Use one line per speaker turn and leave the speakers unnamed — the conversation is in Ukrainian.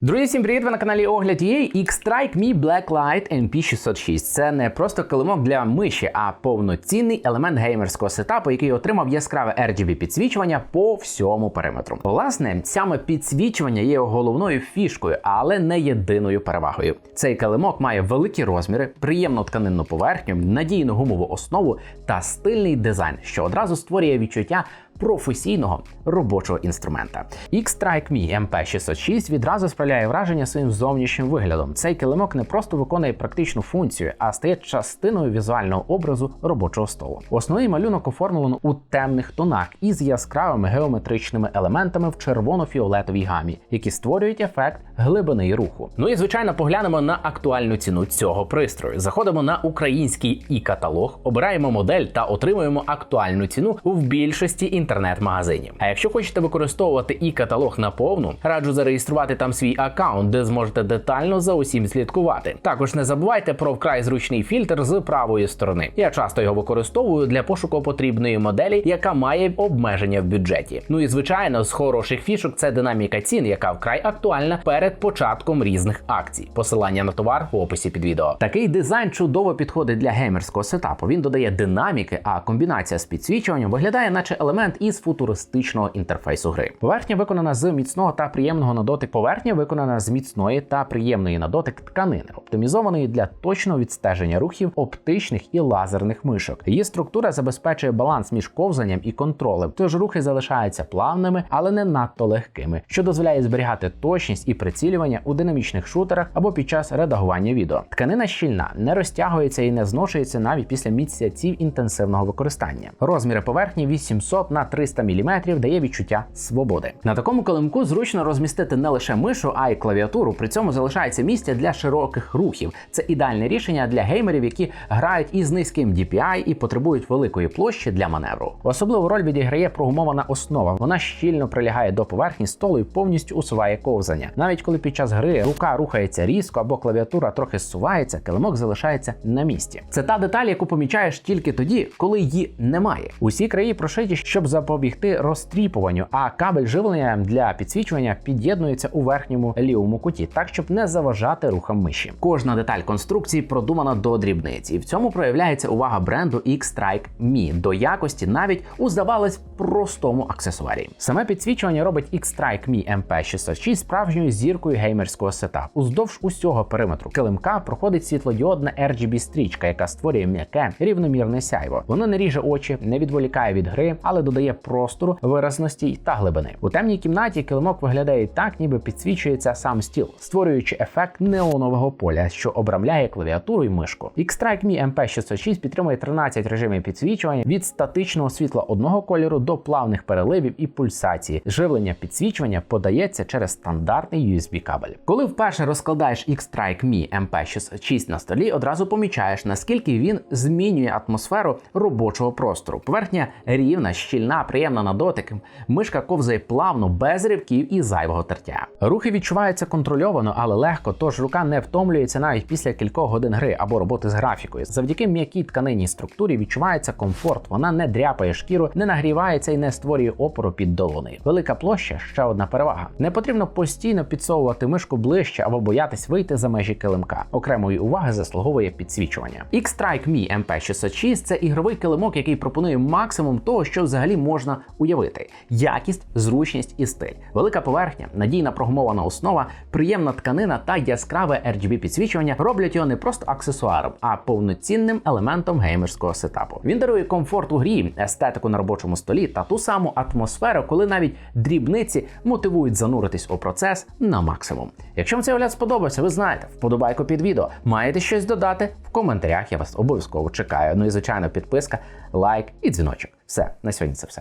Друзі, всім привіт! Ви на каналі Огляд EA X-Strike Mi Blacklight MP606. Це не просто килимок для миші, а повноцінний елемент геймерського сетапу, який отримав яскраве RGB підсвічування по всьому периметру. Власне, саме підсвічування є головною фішкою, але не єдиною перевагою. Цей килимок має великі розміри, приємну тканинну поверхню, надійну гумову основу та стильний дизайн, що одразу створює відчуття професійного робочого інструмента. X-Strike Mi MP606 відразу справляє враження своїм зовнішнім виглядом. Цей килимок не просто виконує практичну функцію, а стає частиною візуального образу робочого столу. Основний малюнок оформлено у темних тонах із яскравими геометричними елементами в червоно-фіолетовій гамі, які створюють ефект глибини і руху. Ну і звичайно, поглянемо на актуальну ціну цього пристрою. Заходимо на український і каталог, обираємо модель та отримуємо актуальну ціну в більшості інтернет-магазинів. А якщо хочете використовувати і каталог наповну, раджу зареєструвати там свій аккаунт, де зможете детально за усім слідкувати. Також не забувайте про вкрай зручний фільтр з правої сторони. Я часто його використовую для пошуку потрібної моделі, яка має обмеження в бюджеті. Ну і звичайно, з хороших фішок це динаміка цін, яка вкрай актуальна перед початком різних акцій. Посилання на товар в описі під відео. Такий дизайн чудово підходить для геймерського сетапу. Він додає динаміки, а комбінація з підсвічуванням виглядає, наче елемент із футуристичного інтерфейсу гри. Поверхня виконана з міцного та приємного на дотик. Поверхня виконана з міцної та приємної на дотик тканини, оптимізованої для точного відстеження рухів оптичних і лазерних мишок. Її структура забезпечує баланс між ковзанням і контролем, тож рухи залишаються плавними, але не надто легкими, що дозволяє зберігати точність і прицілювання у динамічних шутерах або під час редагування відео. Тканина щільна, не розтягується і не зношується навіть після місяців інтенсивного використання. Розміри поверхні 800 на 300 мм дає відчуття свободи. На такому килимку зручно розмістити не лише мишу, а й клавіатуру. При цьому залишається місце для широких рухів. Це ідеальне рішення для геймерів, які грають із низьким DPI і потребують великої площі для маневру. Особливу роль відіграє прогумована основа. Вона щільно прилягає до поверхні столу і повністю усуває ковзання. Навіть коли під час гри рука рухається різко або клавіатура трохи зсувається, килимок залишається на місці. Це та деталь, яку помічаєш тільки тоді, коли її немає. Усі краї прошиті, щоб запобігти розтріпуванню, а кабель живлення для підсвічування під'єднується у верхньому лівому куті, так щоб не заважати рухам миші. Кожна деталь конструкції продумана до дрібниць, і в цьому проявляється увага бренду X-Strike Mi до якості навіть у здавалось простому аксесуарі. Саме підсвічування робить X-Strike Mi MP606 справжньою зіркою геймерського сетапу. Уздовж усього периметру килимка проходить світлодіодна RGB стрічка, яка створює м'яке рівномірне сяйво. Воно не ріже очі, не відволікає від гри, але додає простору, виразності та глибини. У темній кімнаті килимок виглядає так, ніби підсвічується сам стіл, створюючи ефект неонового поля, що обрамляє клавіатуру і мишку. X-Strike Mi MP606 підтримує 13 режимів підсвічування від статичного світла одного кольору до плавних переливів і пульсації. Живлення підсвічування подається через стандартний USB кабель. Коли вперше розкладаєш X-Strike Mi MP606 на столі, одразу помічаєш, наскільки він змінює атмосферу робочого простору. Поверхня рівна, щільна, приємна на дотик. Мишка ковзає плавно, без ривків і зайвого тертя. Рухи відчуваються контрольовано, але легко, тож рука не втомлюється навіть після кількох годин гри або роботи з графікою. Завдяки м'якій тканинній структурі відчувається комфорт. Вона не дряпає шкіру, не нагрівається і не створює опору під долонею. Велика площа ще одна перевага. Не потрібно постійно підсовувати мишку ближче або боятись вийти за межі килимка. Окремої уваги заслуговує підсвічування. X-Strike Mi MP606 це ігровий килимок, який пропонує максимум того, що взагалі можна уявити: якість, зручність і стиль, велика поверхня, надійна прогумована основа, приємна тканина та яскраве RGB підсвічування роблять його не просто аксесуаром, а повноцінним елементом геймерського сетапу. Він дарує комфорт у грі, естетику на робочому столі та ту саму атмосферу, коли навіть дрібниці мотивують зануритись у процес на максимум. Якщо вам цей огляд сподобався, ви знаєте, вподобайку під відео. Маєте щось додати? В коментарях я вас обов'язково чекаю. Ну і звичайно, підписка, лайк і дзвіночок. Все, на сьогодні це все.